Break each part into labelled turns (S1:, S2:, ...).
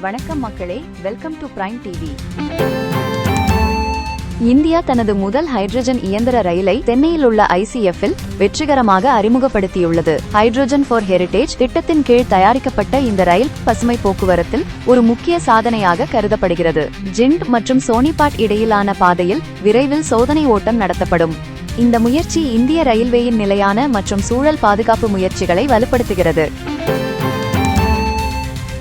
S1: வணக்கம் மக்களே welcome to Prime TV. India தனது முதல் ஹைட்ரஜன் இயந்திர ரயிலை சென்னையில் உள்ள ICF வெற்றிகரமாக அறிமுகப்படுத்தியுள்ளது. ஹைட்ரஜன் ஃபார் ஹெரிடேஜ் திட்டத்தின் கீழ் தயாரிக்கப்பட்ட இந்த ரயில் பசுமை போக்குவரத்தில் ஒரு முக்கிய சாதனையாக கருதப்படுகிறது. ஜிண்ட் மற்றும் சோனிபாட் இடையிலான பாதையில் விரைவில் சோதனை ஓட்டம் நடத்தப்படும். இந்த முயற்சி இந்திய ரயில்வேயின் நிலையான மற்றும் சூழல் பாதுகாப்பு முயற்சிகளை வலுப்படுத்துகிறது.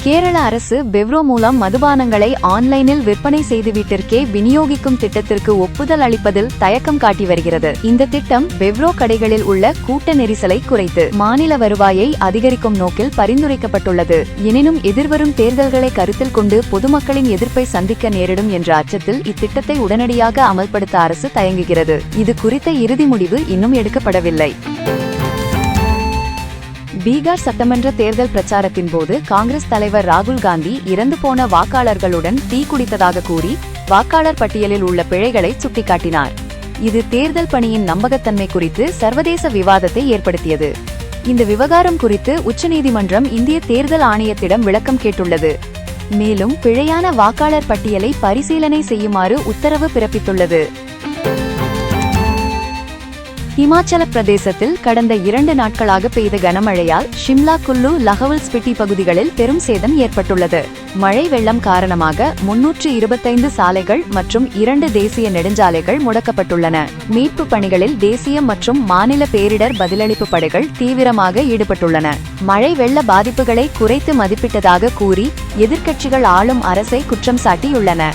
S1: கேரள அரசு பெவ்ரோ மூலம் மதுபானங்களை ஆன்லைனில் விற்பனை செய்துவிட்டிற்கே விநியோகிக்கும் திட்டத்திற்கு ஒப்புதல் அளிப்பதில் தயக்கம் காட்டி வருகிறது. இந்த திட்டம் பெவ்ரோ கடைகளில் உள்ள கூட்ட நெரிசலை குறைத்து மாநில வருவாயை அதிகரிக்கும் நோக்கில் பரிந்துரைக்கப்பட்டுள்ளது. எனினும் எதிர்வரும் தேர்தல்களை கருத்தில் கொண்டு பொதுமக்களின் எதிர்ப்பை சந்திக்க நேரிடும் என்ற அச்சத்தில் இத்திட்டத்தை உடனடியாக அமல்படுத்த அரசு தயங்குகிறது. இது குறித்த இறுதி முடிவு இன்னும் எடுக்கப்படவில்லை. பீகார் சட்டமன்ற தேர்தல் பிரச்சாரத்தின் போது காங்கிரஸ் தலைவர் ராகுல் காந்தி இறந்து போன வாக்காளர்களுடன் தீக்குடித்ததாக கூறி வாக்காளர் பட்டியலில் உள்ள பிழைகளை சுட்டிக்காட்டினார். இது தேர்தல் பணியின் நம்பகத்தன்மை குறித்து சர்வதேச விவாதத்தை ஏற்படுத்தியது. இந்த விவகாரம் குறித்து உச்சநீதிமன்றம் இந்திய தேர்தல் ஆணையத்திடம் விளக்கம் கேட்டுள்ளது. மேலும் பிழையான வாக்காளர் பட்டியலை பரிசீலனை செய்யுமாறு உத்தரவு பிறப்பித்துள்ளது. இமாச்சல பிரதேசத்தில் கடந்த இரண்டு நாட்களாக பெய்த கனமழையால் ஷிம்லா குல்லு லஹவுல் ஸ்பிட்டி பகுதிகளில் பெரும் சேதம் ஏற்பட்டுள்ளது. மழை வெள்ளம் காரணமாக முன்னூற்று இருபத்தைந்து சாலைகள் மற்றும் இரண்டு தேசிய நெடுஞ்சாலைகள் முடக்கப்பட்டுள்ளன. மீட்பு பணிகளில் தேசிய மற்றும் மாநில பேரிடர் பதிலளிப்பு படைகள் தீவிரமாக ஈடுபட்டுள்ளன. மழை வெள்ள பாதிப்புகளை குறைத்து மதிப்பிட்டதாக கூறி எதிர்க்கட்சிகள் ஆளும் அரசை குற்றம் சாட்டியுள்ளன.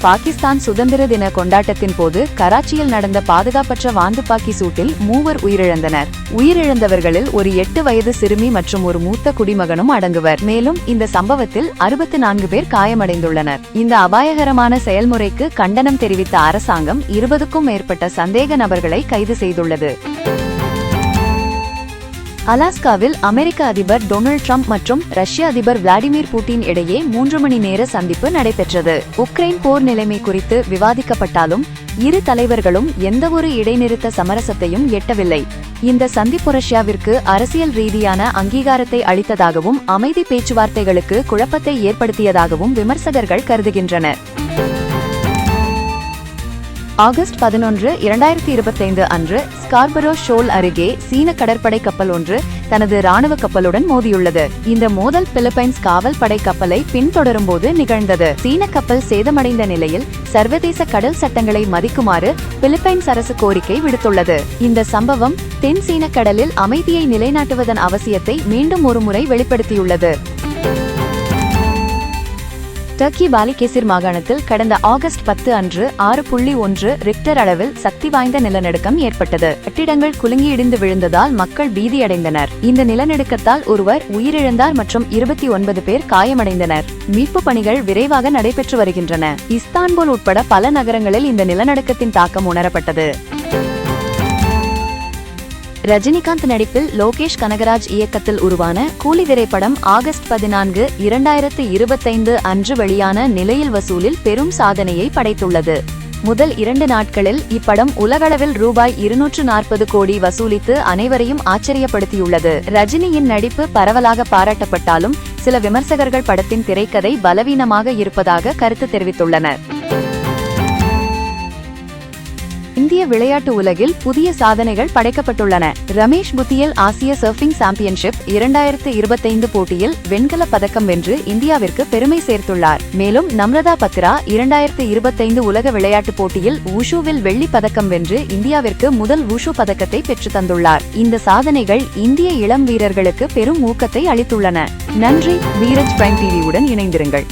S1: பாகிஸ்தான் சுதந்திர தின கொண்டாட்டத்தின் போது கராச்சியில் நடந்த பாதுகாப்பற்ற வாந்துப்பாக்கி சூட்டில் மூவர் உயிரிழந்தனர். உயிரிழந்தவர்களில் ஒரு எட்டு வயது சிறுமி மற்றும் ஒரு மூத்த குடிமகனும் அடங்குவர். மேலும் இந்த சம்பவத்தில் அறுபத்து நான்கு பேர் காயமடைந்துள்ளனர். இந்த அபாயகரமான செயல்முறைக்கு கண்டனம் தெரிவித்த அரசாங்கம் இருபதுக்கும் மேற்பட்ட சந்தேக நபர்களை கைது செய்துள்ளது. அலாஸ்காவில் அமெரிக்க அதிபர் டொனால்ட் ட்ரம்ப் மற்றும் ரஷ்ய அதிபர் விளாடிமிர் புட்டின் இடையே மூன்று மணி நேர சந்திப்பு நடைபெற்றது. உக்ரைன் போர் நிலைமை குறித்து விவாதிக்கப்பட்டாலும் இரு தலைவர்களும் எந்தவொரு இடைநிறுத்த சமரசத்தையும் எட்டவில்லை. இந்த சந்திப்பு ரஷ்யாவிற்கு அரசியல் ரீதியான அங்கீகாரத்தை அளித்ததாகவும் அமைதி பேச்சுவார்த்தைகளுக்கு குழப்பத்தை ஏற்படுத்தியதாகவும் விமர்சகர்கள் கருதுகின்றனர். ஆகஸ்ட் பதினொன்று இரண்டாயிரத்தி இருபத்தைந்து அன்று ஸ்கார்பரோ ஷோல் அருகே சீன கடற்படை கப்பல் ஒன்று தனது ராணுவ கப்பலுடன் மோதியுள்ளது. இந்த மோதல் பிலிப்பைன்ஸ் காவல் படை கப்பலை பின்தொடரும் போது நிகழ்ந்தது. சீன கப்பல் சேதமடைந்த நிலையில் சர்வதேச கடல் சட்டங்களை மதிக்குமாறு பிலிப்பைன்ஸ் அரசு கோரிக்கை விடுத்துள்ளது. இந்த சம்பவம் தென் சீன கடலில் அமைதியை நிலைநாட்டுவதன் அவசியத்தை மீண்டும் ஒருமுறை வெளிப்படுத்தியுள்ளது. டர்க்கி பாலிகேசிர் மாகாணத்தில் கடந்த ஆகஸ்ட் பத்து அன்று ஆறு புள்ளி ஒன்று ரிக்டர் அளவில் சக்தி வாய்ந்த நிலநடுக்கம் ஏற்பட்டது. கட்டிடங்கள் குலுங்கி இடிந்து விழுந்ததால் மக்கள் பீதியடைந்தனர். இந்த நிலநடுக்கத்தால் ஒருவர் உயிரிழந்தார் மற்றும் இருபத்தி ஒன்பது பேர் காயமடைந்தனர். மீட்பு பணிகள் விரைவாக நடைபெற்று வருகின்றன. இஸ்தான்புல் உட்பட பல நகரங்களில் இந்த நிலநடுக்கத்தின் தாக்கம் உணரப்பட்டது. ரஜினிகாந்த் நடிப்பில் லோகேஷ் கனகராஜ் இயக்கத்தில் உருவான கூலி திரைப்படம் ஆகஸ்ட் பதினான்கு இரண்டாயிரத்து இருபத்தைந்து அன்று வெளியான நிலையில் வசூலில் பெரும் சாதனையை படைத்துள்ளது. முதல் இரண்டு நாட்களில் இப்படம் உலகளவில் ரூபாய் இருநூற்று நாற்பது கோடி வசூலித்து அனைவரையும் ஆச்சரியப்படுத்தியுள்ளது. ரஜினியின் நடிப்பு பரவலாக பாராட்டப்பட்டாலும் சில விமர்சகர்கள் படத்தின் திரைக்கதை பலவீனமாக இருப்பதாக கருத்து தெரிவித்துள்ளனர். இந்திய விளையாட்டு உலகில் புதிய சாதனைகள் படைக்கப்பட்டுள்ளன. ரமேஷ் புத்தியல் ஆசிய சர்ஃபிங் சாம்பியன்ஷிப் இரண்டாயிரத்து இருபத்தைந்து போட்டியில் வெண்கல பதக்கம் வென்று இந்தியாவிற்கு பெருமை சேர்த்துள்ளார். மேலும் நம்ரதா பத்ரா இரண்டாயிரத்து இருபத்தைந்து உலக விளையாட்டுப் போட்டியில் உஷுவில் வெள்ளி பதக்கம் வென்று இந்தியாவிற்கு முதல் உஷு பதக்கத்தை பெற்று தந்துள்ளார். இந்த சாதனைகள் இந்திய இளம் வீரர்களுக்கு பெரும் ஊக்கத்தை அளித்துள்ளன. நன்றி வீரஜ் பிரைம் டிவியுடன் இணைந்திருங்கள்.